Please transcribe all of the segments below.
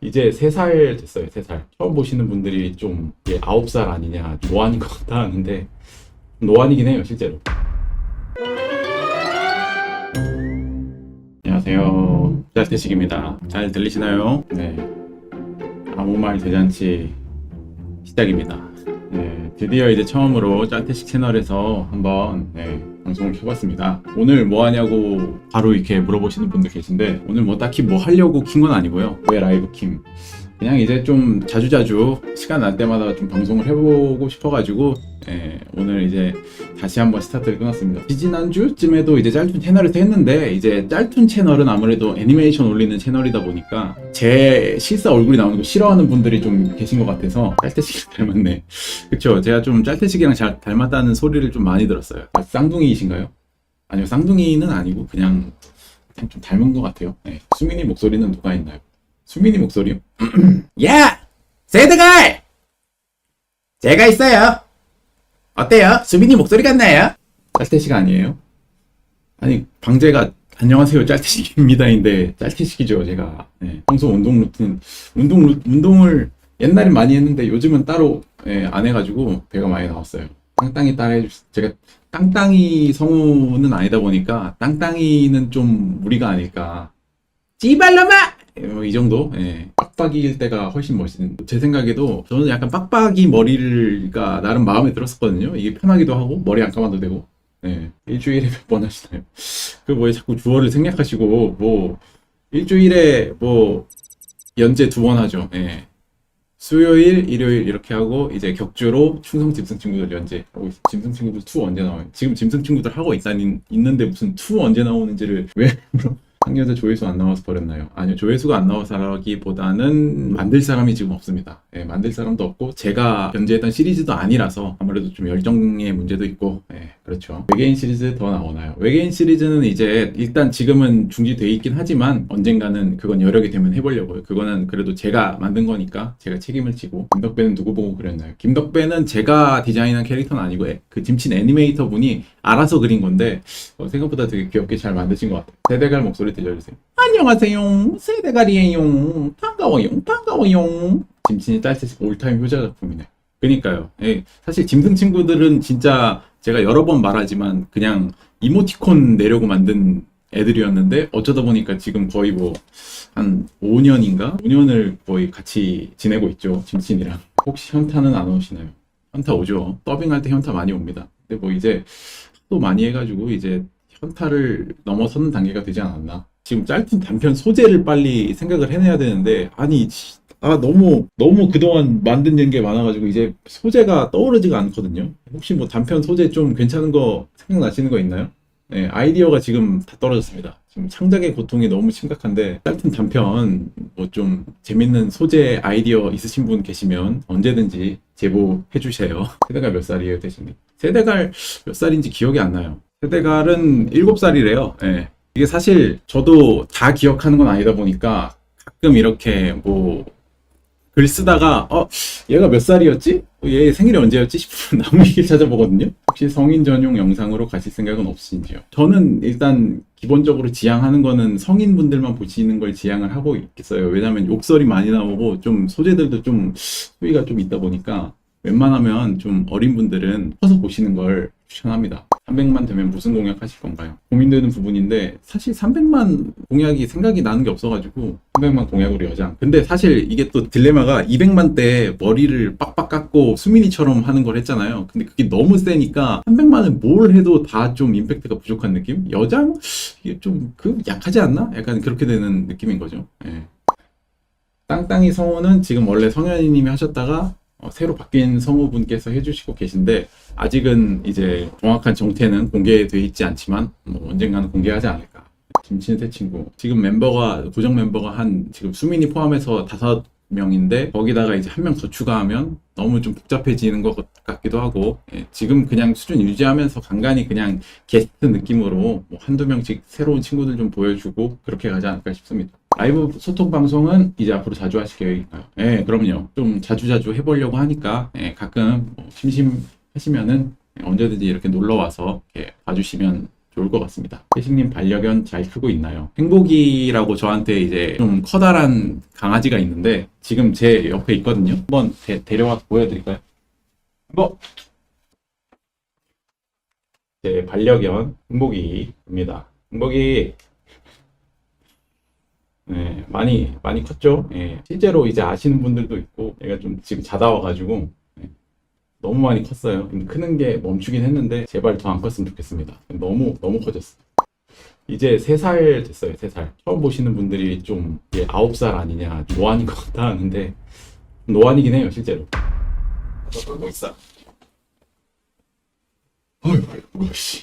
이제 3살 됐어요, 3살. 처음 보시는 분들이 좀 이게 9살 아니냐, 노안인 것 같다 하는데, 노안이긴 해요, 실제로. 안녕하세요. 짤태식입니다. 잘 들리시나요? 네. 아무 말 대잔치 시작입니다. 네, 드디어 이제 처음으로 짤태식 채널에서 한번 네, 방송을 켜봤습니다. 오늘 뭐 하냐고 바로 이렇게 물어보시는 분들 계신데 오늘 뭐 딱히 뭐 하려고 킨 건 아니고요. 왜 라이브 킴? 그냥 이제 좀 자주자주 시간 날 때마다 좀 방송을 해보고 싶어가지고 예, 오늘 이제 다시 한번 스타트를 끊었습니다. 지지난주쯤에도 이제 짤툰 채널에서 했는데 이제 짤툰 채널은 아무래도 애니메이션 올리는 채널이다 보니까 제 실사 얼굴이 나오는 거 싫어하는 분들이 좀 계신 것 같아서 짤태식 닮았네. 그쵸? 제가 좀 짤태식이랑 잘 닮았다는 소리를 좀 많이 들었어요. 아, 쌍둥이이신가요? 아니요, 쌍둥이는 아니고 그냥, 그냥 좀 닮은 것 같아요. 네. 수민이 목소리는 누가 있나요? 수민이 목소리요? 야! 세드갈! 제가 있어요. 어때요? 수민이 목소리 같나요? 짤태식 아니에요? 아니, 방제가 안녕하세요 짤태식입니다인데 짤태식이죠 제가 네. 평소 운동 루틴 운동 루, 운동을 옛날엔 많이 했는데 요즘은 따로 예, 안 해가지고 배가 많이 나왔어요 땅땅이 따라 해 주 제가 땅땅이 성우는 아니다 보니까 땅땅이는 좀 무리가 아닐까 어, 이 정도 예. 빡빡이일 때가 훨씬 멋있는 제 생각에도 저는 약간 빡빡이 머리가 나름 마음에 들었었거든요 이게 편하기도 하고 머리 안 감아도 되고 네. 일주일에 몇 번 하시나요? 그 뭐에 자꾸 주어를 생략하시고 뭐 일주일에 뭐 연재 두 번 하죠. 예. 수요일, 일요일 이렇게 하고 이제 격주로 충성 짐승 친구들 연재 하고 있어요. 짐승 친구들 2 언제 나와요? 지금 짐승 친구들 하고 있다니 있는데 무슨 2 언제 나오는지를 왜 물어? 상여자 조회수 안 나와서 버렸나요? 아니요 조회수가 안 나와서라기보다는 만들 사람이 지금 없습니다. 예, 만들 사람도 없고 제가 견제했던 시리즈도 아니라서 아무래도 좀 열정의 문제도 있고 예, 그렇죠. 외계인 시리즈 더 나오나요? 외계인 시리즈는 이제 일단 지금은 중지돼 있긴 하지만 언젠가는 그건 여력이 되면 해보려고요. 그거는 그래도 제가 만든 거니까 제가 책임을 지고 김덕배는 누구 보고 그렸나요? 김덕배는 제가 디자인한 캐릭터는 아니고 애- 그 짐친 애니메이터 분이 알아서 그린 건데 어, 생각보다 되게 귀엽게 잘 만드신 것 같아요. 세대갈 목소리 들려주세요. 안녕하세요. 세대갈이에요. 반가워요. 반가워요. 짐친이 딸셋 올타임 효자 작품이네. 그니까요. 예, 사실 짐승 친구들은 진짜 제가 여러 번 말하지만 그냥 이모티콘 내려고 만든 애들이었는데 어쩌다 보니까 지금 거의 뭐 한 5년인가? 5년을 거의 같이 지내고 있죠. 짐친이랑. 혹시 현타는 안 오시나요? 현타 오죠. 더빙할 때 현타 많이 옵니다. 근데 뭐 이제 또 많이 해가지고 이제 현타를 넘어서는 단계가 되지 않았나. 지금 짧은 단편 소재를 빨리 생각을 해내야 되는데 아니 지- 아 너무 너무 그동안 만든 게 많아가지고 이제 소재가 떠오르지가 않거든요. 혹시 뭐 단편 소재 좀 괜찮은 거 생각나시는 거 있나요? 네, 아이디어가 지금 다 떨어졌습니다. 지금 창작의 고통이 너무 심각한데 짧은 단편 뭐 좀 재밌는 소재 아이디어 있으신 분 계시면 언제든지 제보해 주세요. 세대가 몇 살이에요, 대신에? 세대가 몇 살인지 기억이 안 나요. 세대갈은 7살이래요. 예. 이게 사실 저도 다 기억하는 건 아니다 보니까 가끔 이렇게 뭐 글 쓰다가 어 얘가 몇 살이었지? 어, 얘 생일이 언제였지? 싶으면 나무 위키를 찾아보거든요. 혹시 성인 전용 영상으로 가실 생각은 없으신지요? 저는 일단 기본적으로 지향하는 거는 성인분들만 보시는 걸 지향을 하고 있겠어요. 왜냐면 욕설이 많이 나오고 좀 소재들도 좀 수위가 좀 있다 보니까 웬만하면 좀 어린 분들은 커서 보시는 걸 추천합니다. 300만 되면 무슨 공약 하실 건가요? 고민되는 부분인데 사실 300만 공약이 생각이 나는 게 없어가지고 300만 공약으로 여장. 근데 사실 이게 또 딜레마가 200만 때 머리를 빡빡 깎고 수민이처럼 하는 걸 했잖아요. 근데 그게 너무 세니까 300만은 뭘 해도 다 좀 임팩트가 부족한 느낌? 여장? 이게 좀 그 약하지 않나? 약간 그렇게 되는 느낌인 거죠. 예. 땅땅이 성우는 지금 원래 성현이님이 하셨다가 어, 새로 바뀐 성우분께서 해주시고 계신데 아직은 이제 정확한 정태는 공개되어 있지 않지만 뭐 언젠가는 공개하지 않을까. 김친세 친구 지금 멤버가 고정 멤버가 한 지금 수민이 포함해서 다섯 명인데 거기다가 이제 한 명 더 추가하면 너무 좀 복잡해지는 것 같기도 하고 예, 지금 그냥 수준 유지하면서 간간히 그냥 게스트 느낌으로 뭐 한두 명씩 새로운 친구들 좀 보여주고 그렇게 가지 않을까 싶습니다. 라이브 소통 방송은 이제 앞으로 자주 하실 계획인가요? 네, 그럼요. 좀 자주자주 해보려고 하니까 예, 가끔 뭐 심심하시면은 언제든지 이렇게 놀러 와서 이렇게 봐주시면 좋을 것 같습니다. 태식님 반려견 잘 크고 있나요? 행복이라고 저한테 이제 좀 커다란 강아지가 있는데 지금 제 옆에 있거든요. 한번 데, 데려와서 보여드릴까요? 뭐? 제 반려견 행복이입니다. 행복이 네, 많이 많이 컸죠. 예, 실제로 이제 아시는 분들도 있고 얘가 좀 지금 자다 와가지고 예, 너무 많이 컸어요. 크는 게 멈추긴 했는데 제발 더 안 컸으면 좋겠습니다. 너무 너무 커졌어. 이제 3살 됐어요. 3살. 처음 보시는 분들이 좀 이게 9살 아니냐 노안인 것 같다 하는데 노안이긴 해요 실제로. 뭐 있어?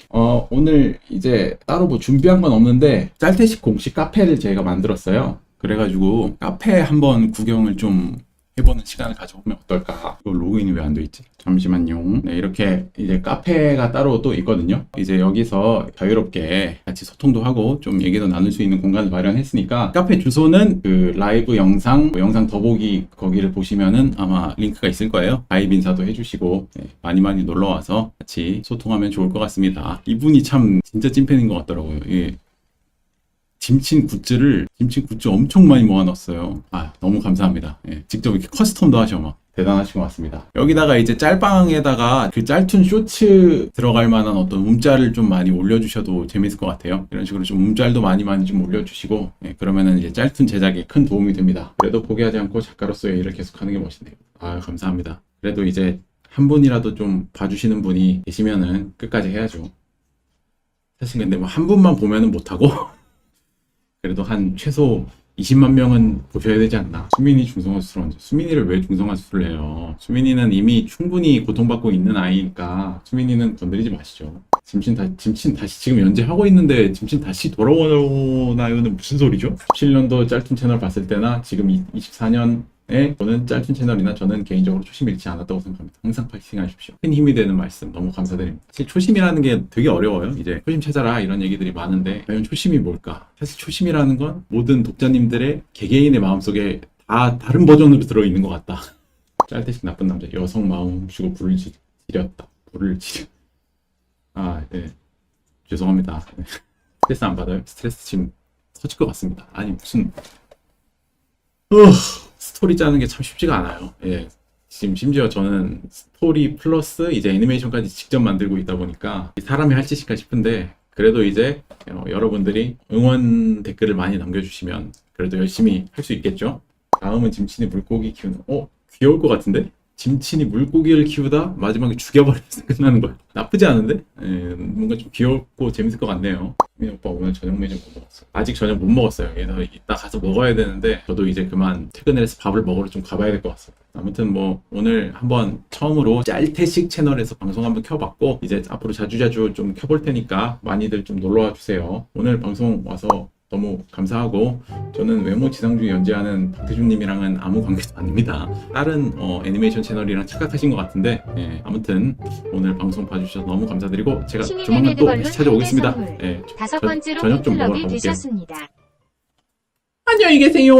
어, 오늘 이제 따로 뭐 준비한 건 없는데 짤태식 공식 카페를 저희가 만들었어요. 그래가지고 카페 한번 구경을 좀 해보는 시간을 가져보면 어떨까? 로그인이 왜 안 돼 있지? 잠시만요. 네, 이렇게 이제 카페가 따로 또 있거든요. 이제 여기서 자유롭게 같이 소통도 하고 좀 얘기도 나눌 수 있는 공간을 마련했으니까 카페 주소는 그 라이브 영상, 뭐 영상 더보기 거기를 보시면은 아마 링크가 있을 거예요. 가입 인사도 해주시고 네, 많이 많이 놀러 와서 같이 소통하면 좋을 것 같습니다. 이분이 참 진짜 찐팬인 것 같더라고요. 예. 짐친 굿즈를 짐친 굿즈 엄청 많이 모아놨어요. 아 너무 감사합니다. 예, 직접 이렇게 커스텀도 하셔 막 대단하신 것 같습니다. 여기다가 이제 짤방에다가 그 짤툰 쇼츠 들어갈 만한 어떤 움짤을 좀 많이 올려주셔도 재밌을 것 같아요. 이런 식으로 좀 움짤도 많이 많이 좀 올려주시고 예, 그러면은 이제 짤툰 제작에 큰 도움이 됩니다. 그래도 포기하지 않고 작가로서의 일을 계속하는 게 멋있네요. 아 감사합니다. 그래도 이제 한 분이라도 좀 봐주시는 분이 계시면은 끝까지 해야죠. 사실 근데 뭐 한 분만 보면은 못하고 그래도 한 최소 20만 명은 보셔야 되지 않나. 수민이 중성화 수술 언제? 수민이를 왜 중성화 수술을 해요? 수민이는 이미 충분히 고통받고 있는 아이니까 수민이는 건드리지 마시죠. 짐친 다, 짐친 다시 지금 연재하고 있는데 짐친 다시 돌아오나요는 무슨 소리죠? 17년도 짤툰 채널 봤을 때나 지금 24년에 저는 짤툰 채널이나 저는 개인적으로 초심 잃지 않았다고 생각합니다. 항상 파이팅 하십시오. 큰 힘이 되는 말씀 너무 감사드립니다. 사실 초심이라는 게 되게 어려워요. 이제 초심 찾아라 이런 얘기들이 많은데 과연 초심이 뭘까? 사실 초심이라는 건 모든 독자님들의 개개인의 마음속에 다 다른 버전으로 들어있는 것 같다. 짤때식 나쁜 남자 여성 마음 주고 불을 지- 지렸다. 불을 지렸. 아, 네. 죄송합니다. 네. 스트레스 안 받아요? 스트레스 지금 터질 것 같습니다. 아니 무슨 어, 스토리 짜는 게 참 쉽지가 않아요. 예. 지금 심지어 저는 스토리 플러스 이제 애니메이션까지 직접 만들고 있다 보니까 사람이 할 짓인가 싶은데 그래도 이제 어, 여러분들이 응원 댓글을 많이 남겨주시면 그래도 열심히 할 수 있겠죠. 다음은 짐친이 물고기 키우는 어 귀여울 것 같은데 짐친이 물고기를 키우다 마지막에 죽여버려서 끝나는 거야. 나쁘지 않은데 예, 뭔가 좀 귀엽고 재밌을 것 같네요. 민 오빠 오늘 저녁 메뉴 못 먹었어. 아직 저녁 못 먹었어요. 그래서 이따 가서 먹어야 되는데 저도 이제 그만 퇴근을 해서 밥을 먹으러 좀 가봐야 될 것 같습니다. 아무튼 뭐 오늘 한번 처음으로 짤태식 채널에서 방송 한번 켜봤고 이제 앞으로 자주자주 좀 켜볼 테니까 많이들 좀 놀러와 주세요. 오늘 방송 와서 너무 감사하고 저는 외모 지상주의 연재하는 박태준님이랑은 아무 관계도 아닙니다. 다른 어, 애니메이션 채널이랑 착각하신 것 같은데 예, 아무튼 오늘 방송 봐주셔서 너무 감사드리고 제가 조만간 또 다시 찾아오겠습니다. 예, 저- 다섯 저- 번째로 저녁 좀 먹으러 가볼게요. 되셨습니다. 안녕히 계세요.